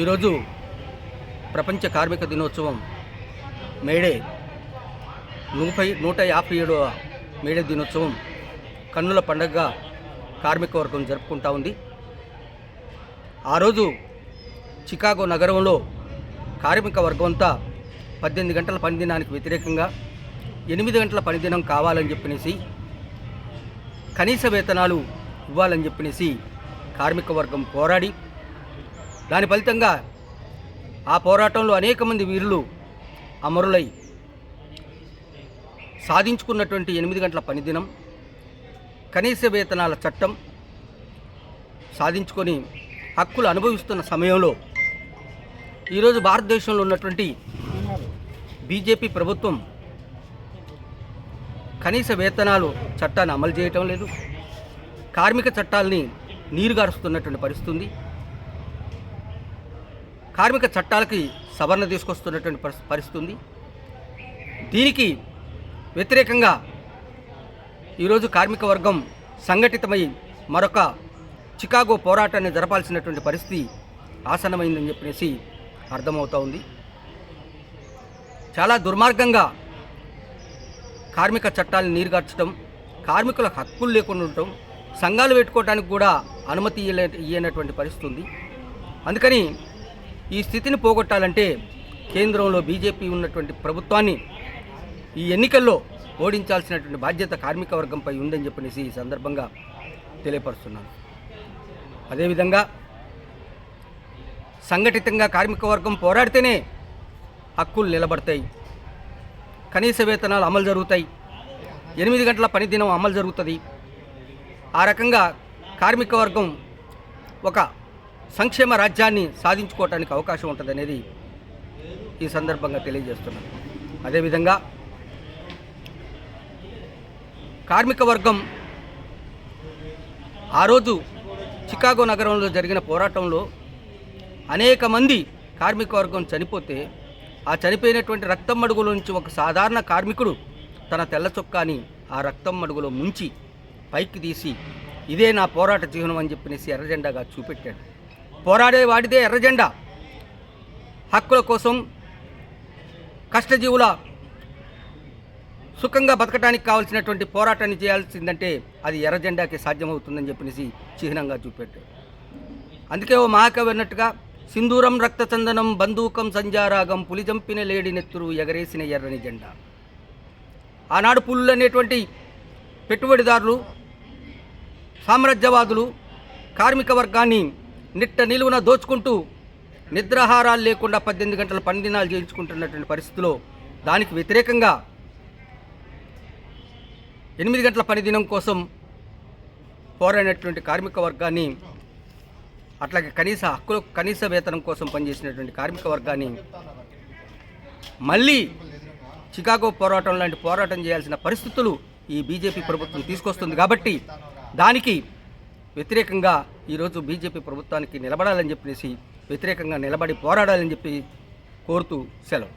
ఈరోజు ప్రపంచ కార్మిక దినోత్సవం మేడే నూపై నూట యాభై ఏడవ మేడే దినోత్సవం కన్నుల పండగగా కార్మిక వర్గం జరుపుకుంటా ఉంది. ఆ రోజు చికాగో నగరంలో కార్మిక వర్గం అంతా పద్దెనిమిది గంటల పనిదినానికి వ్యతిరేకంగా ఎనిమిది గంటల పనిదినం కావాలని చెప్పినేసి కనీస వేతనాలు ఇవ్వాలని చెప్పినేసి కార్మిక వర్గం పోరాడి దాని ఫలితంగా ఆ పోరాటంలో అనేక మంది వీరులు అమరులై సాధించుకున్నటువంటి ఎనిమిది గంటల పనిదినం కనీస వేతనాల చట్టం సాధించుకొని హక్కులు అనుభవిస్తున్న సమయంలో ఈరోజు భారతదేశంలో ఉన్నటువంటి బీజేపీ ప్రభుత్వం కనీస వేతనాలు చట్టాన్ని అమలు చేయటం లేదు. కార్మిక చట్టాలని నీరుగారుస్తున్నటువంటి పరిస్థితి ఉంది కార్మిక చట్టాలకి సవరణ తీసుకొస్తున్నటువంటి పరిస్థితి ఉంది. దీనికి వ్యతిరేకంగా ఈరోజు కార్మిక వర్గం సంఘటితమై మరొక చికాగో పోరాటాన్ని జరపాల్సినటువంటి పరిస్థితి ఆసనమైందని చెప్పేసి అర్థమవుతూ ఉంది. చాలా దుర్మార్గంగా కార్మిక చట్టాలను నీరుగార్చడం కార్మికుల హక్కులు లేకుండా ఉండటం సంఘాలు పెట్టుకోవడానికి కూడా అనుమతి ఇయ్యలే ఇయ్యనటువంటి పరిస్థితి ఉంది. అందుకని ఈ స్థితిని పోగొట్టాలంటే కేంద్రంలో బీజేపీ ఉన్నటువంటి ప్రభుత్వాన్ని ఈ ఎన్నికల్లో ఓడించాల్సినటువంటి బాధ్యత కార్మిక వర్గంపై ఉందని చెప్పనేసి ఈ సందర్భంగా తెలియపరుస్తున్నాను. అదేవిధంగా సంఘటితంగా కార్మిక వర్గం పోరాడితేనే హక్కులు నిలబడతాయి. కనీస వేతనాలు అమలు జరుగుతాయి. ఎనిమిది గంటల పని దినం అమలు జరుగుతుంది. ఆ రకంగా కార్మిక వర్గం ఒక సంక్షేమ రాజ్యాన్ని సాధించుకోవటానికి అవకాశం ఉంటుంది అనేది ఈ సందర్భంగా తెలియజేస్తున్నాను. అదేవిధంగా కార్మిక వర్గం ఆ రోజు చికాగో నగరంలో జరిగిన పోరాటంలో అనేక మంది కార్మిక వర్గం చనిపోతే ఆ చనిపోయినటువంటి రక్తం మడుగులో నుంచి ఒక సాధారణ కార్మికుడు తన తెల్ల చొక్కాని ఆ రక్తం మడుగులో ముంచి పైకి తీసి ఇదే నా పోరాట జీవనం అని చెప్పినేసి ఎర్రజెండాగా చూపెట్టాడు. పోరాడే వాడిదే ఎర్రజెండా. హక్కుల కోసం కష్టజీవుల సుఖంగా బతకడానికి కావాల్సినటువంటి పోరాటాన్ని చేయాల్సిందంటే అది ఎర్రజెండాకి సాధ్యమవుతుందని చెప్పేసి చిహ్నంగా చూపెట్టాడు అందుకే ఓ మహాకవి అన్నట్టుగా సింధూరం రక్తచందనం బంధూకం సంజారాగం పులిజంపిన లేడి నెత్తురు ఎగరేసిన ఎర్రని జెండా. ఆనాడు పులులు అనేటువంటి పెట్టుబడిదారులు సామ్రాజ్యవాదులు కార్మిక వర్గాన్ని నిట్ట నిలువున దోచుకుంటూ నిద్రాహారాలు లేకుండా పద్దెనిమిది గంటల పని దినాలు చేయించుకుంటున్నటువంటి పరిస్థితిలో దానికి వ్యతిరేకంగా ఎనిమిది గంటల పనిదినం కోసం పోరాడినటువంటి కార్మిక వర్గాన్ని అట్లాగే కనీస హక్కులు కనీస వేతనం కోసం పనిచేసినటువంటి కార్మిక వర్గాన్ని మళ్ళీ చికాగో పోరాటం లాంటి పోరాటం చేయాల్సిన పరిస్థితులు ఈ బీజేపీ ప్రభుత్వం తీసుకొస్తుంది. కాబట్టి దానికి వ్యతిరేకంగా ఈరోజు బీజేపీ ప్రభుత్వానికి నిలబడాలని చెప్పేసి వ్యతిరేకంగా నిలబడి పోరాడాలని చెప్పి కోరుతూ సెలవు.